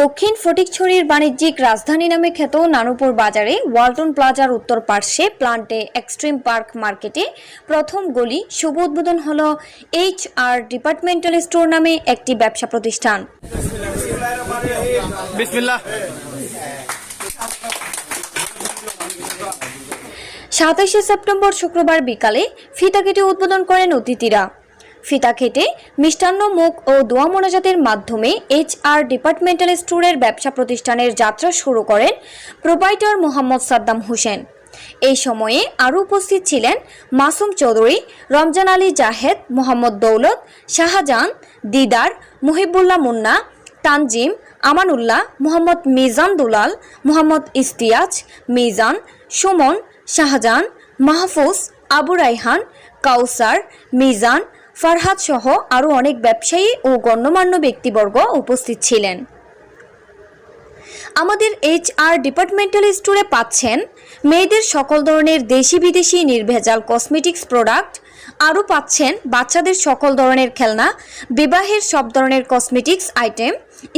দক্ষিণ ফটিকছড়ির বাণিজ্যিক রাজধানী নামে খ্যাত নানুপুর বাজারে ওয়ালটন প্লাজার উত্তর পার্শ্বে প্লান্টে এক্সট্রিম পার্ক মার্কেটে প্রথম গলি শুভ উদ্বোধন হল এইচ আর ডিপার্টমেন্টাল স্টোর নামে একটি ব্যবসা প্রতিষ্ঠান। সাতাশে সেপ্টেম্বর শুক্রবার বিকালে ফিতা কেটে উদ্বোধন করেন অতিথিরা। ফিতা খেটে, মিষ্টান্ন মুখ ও দোয়া মোনাজাতের মাধ্যমে এইচ আর ডিপার্টমেন্টাল স্টোরের ব্যবসা প্রতিষ্ঠানের যাত্রা শুরু করেন প্রোপাইটার মোহাম্মদ সাদ্দাম হোসেন। এই সময়ে আরও উপস্থিত ছিলেন মাসুম চৌধুরী, রমজান আলী জাহেদ, মোহাম্মদ দৌলত, শাহজাহান, দিদার, মুহিবুল্লাহ মুন্না, তানজিম, আমানুল্লাহ, মোহাম্মদ মিজান দুলাল, মোহাম্মদ ইস্তিয়াজ, মিজান, সুমন, শাহজাহান, মাহফুজ, আবু রাইহান কাউসার, মিজান ফারহাদ সহ আরও অনেক ব্যবসায়ী ও গণ্যমান্য ব্যক্তিবর্গ উপস্থিত ছিলেন। আমাদের এইচ আর ডিপার্টমেন্টাল স্টোরে পাচ্ছেন মেয়েদের সকল ধরনের দেশি বিদেশি নির্ভেজাল কসমেটিক্স প্রোডাক্ট। আরও পাচ্ছেন বাচ্চাদের সকল ধরনের খেলনা, বিবাহের সব ধরনের কসমেটিক্স আইটেম,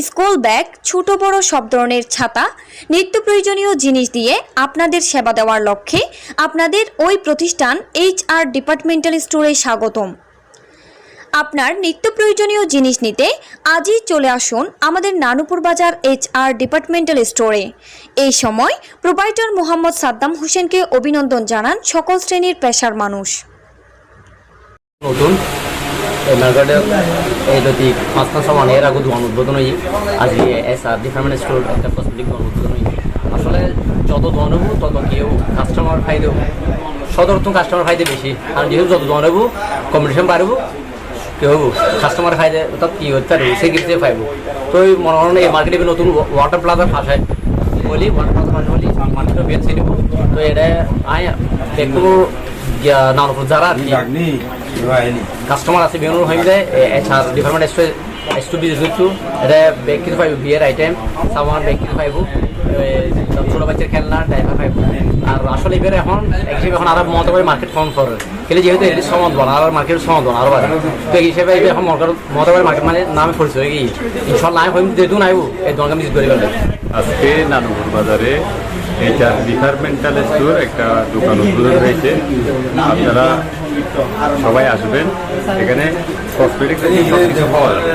স্কুল ব্যাগ, ছোট বড় সব ধরনের ছাতা, নিত্য প্রয়োজনীয় জিনিস দিয়ে আপনাদের সেবা দেওয়ার লক্ষ্যে আপনাদের ওই প্রতিষ্ঠান এইচ আর ডিপার্টমেন্টাল স্টোরে স্বাগতম। আপনার নিত্য প্রয়োজনীয় জিনিস নিতে আজই চলে আসুন আমাদের নানুপুর বাজার এইচ আর ডিপার্টমেন্টাল স্টোরে এই সময় প্রোপাইটার মোহাম্মদ সাদ্দাম হোসেনকে অভিনন্দন জানান সকল শ্রেণির পেশার মানুষ। যত তত কেউ কাস্টমার ফাইদেও সদরতম কাস্টমার ফাইদে বেশি। আর যেহেতু যত দোকান কম্পিটিশন বাড়বো হব কাস্টমার ফাইদে তো কি হতে পারব সে কিছু পাইবো। তো এই মনে করেন এই মার্কেটে নতুন ওয়াটার প্লাজার ফাঁসায় বলি ওয়াটার প্লাজার ফাঁসে বলি মার্কেটে বেছে নিব তো এটা আয় দেখব নানপুর যারা আর কি। কাস্টমার আছে বিভিন্ন হয়ে যায় এছাড়া ডিপার্টমেন্ট এসে এসটু বিজনেস করছু এটা ব্যাগ কিছু পাইব বিয়ের আইটেম সামান ব্যাগ কিছু পাইব ছোট বাচ্চার খেলনা ড্রাইভার পাইব। আর আসলে এবার এখন এখন আরও মতো করে মার্কেট কম করে খেলে যেহেতু এর সমাজ বন আর মার্কেট সমাজ বন আরও বাড়ে। তো এই হিসেবে এখন মতো করে মার্কেট মানে নামে পরিচয় হয়ে গিয়ে। ইনশাল্লাহ আমি হইম যেহেতু নাইব এই আমি আজকে নানুপুর বাজারে এটা ডিপার্টমেন্টাল স্টোর একটা দোকান উদ্বোধন হয়েছে। আপনারা সবাই আসবেন। এখানে কিছু পাওয়া যাবে।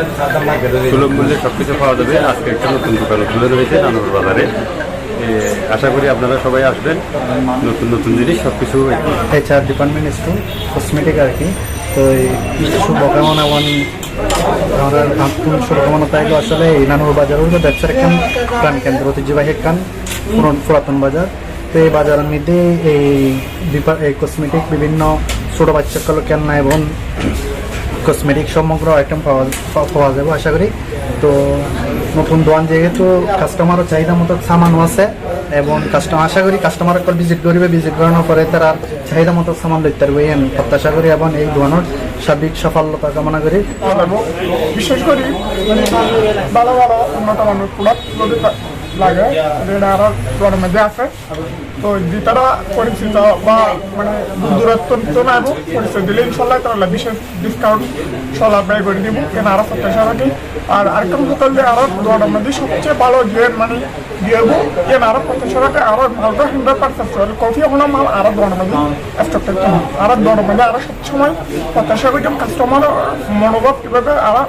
সুলভ মূল্যে সব কিছু পাওয়া যাবে। আজকে একটা নতুন দোকান উদ্বোধন হয়েছে নানুপুর বাজারে। আশা করি আপনারা সবাই আসবেন। নতুন নতুন জিনিস সব কিছু এইচআর ডিপার্টমেন্ট স্টোর কসমেটিক আর কি। তো এই শুভকামনা ওয়ান আমরা নতুন শুভকামনা তাইলো আসলে নানুর বাজার হলো ব্যবসার একখান প্রাণ কেন্দ্র ঐতিহ্যবাহী একখান পুরাতন বাজার। তো এই বাজারের মধ্যে এই কসমেটিক বিভিন্ন ছোট বাচ্চাগুলো কেননা এবং কসমেটিক সমগ্র আইটেম পাওয়া পাওয়া যাবে, আশা করি। তো নতুন দোকান যেহেতু কাস্টমারও চাহিদা মতো সামানও আছে, এবং কাস্টমার আশা করি কাস্টমার একবার ভিজিট করবে ভিজিট করানোর পরে তারা চাহিদা মতো সামান লইতে পারবে আমি প্রত্যাশা করি, এবং এই দোকানের সার্বিক সফলতা কামনা করি। বিশেষ করে মানে ভালো ভালো, উন্নত লাগে। যেটা আরও দোকানের মধ্যে আছে, তো যেটারা পরিচিত বা মানে দূর দূরত্ব না এবং পরিচয় দিলে ইনশাল্লাহ তাহলে বিশেষ ডিসকাউন্ট সলা ব্যয় করে দিব। কেন আরও প্রত্যাশা রাখি আর আরেকটা কথা যে আরও দোকানের মধ্যে সবচেয়ে ভালো যে মানে দিয়ে কেন আরও প্রত্যাশা রাখে আরও মালটা হান্ড্রেড পার্সেন্ট কফি হলো মাল, আরও দোকানের মধ্যে স্টক থাকতে হবে আরও দোকানের মধ্যে আরও সবসময় প্রত্যাশা করি কাস্টমার মনোভাব কীভাবে আরও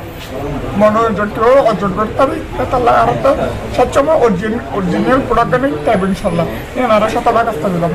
মনোরঞ্জন কীভাবে অর্জন করতে হবে তাহলে আরও তো সবসময় অরিজিনাল প্রোডাক্টটা নেই তাই ইনশাল্লাহ। আরও শতভাগ আসতে দিলাম।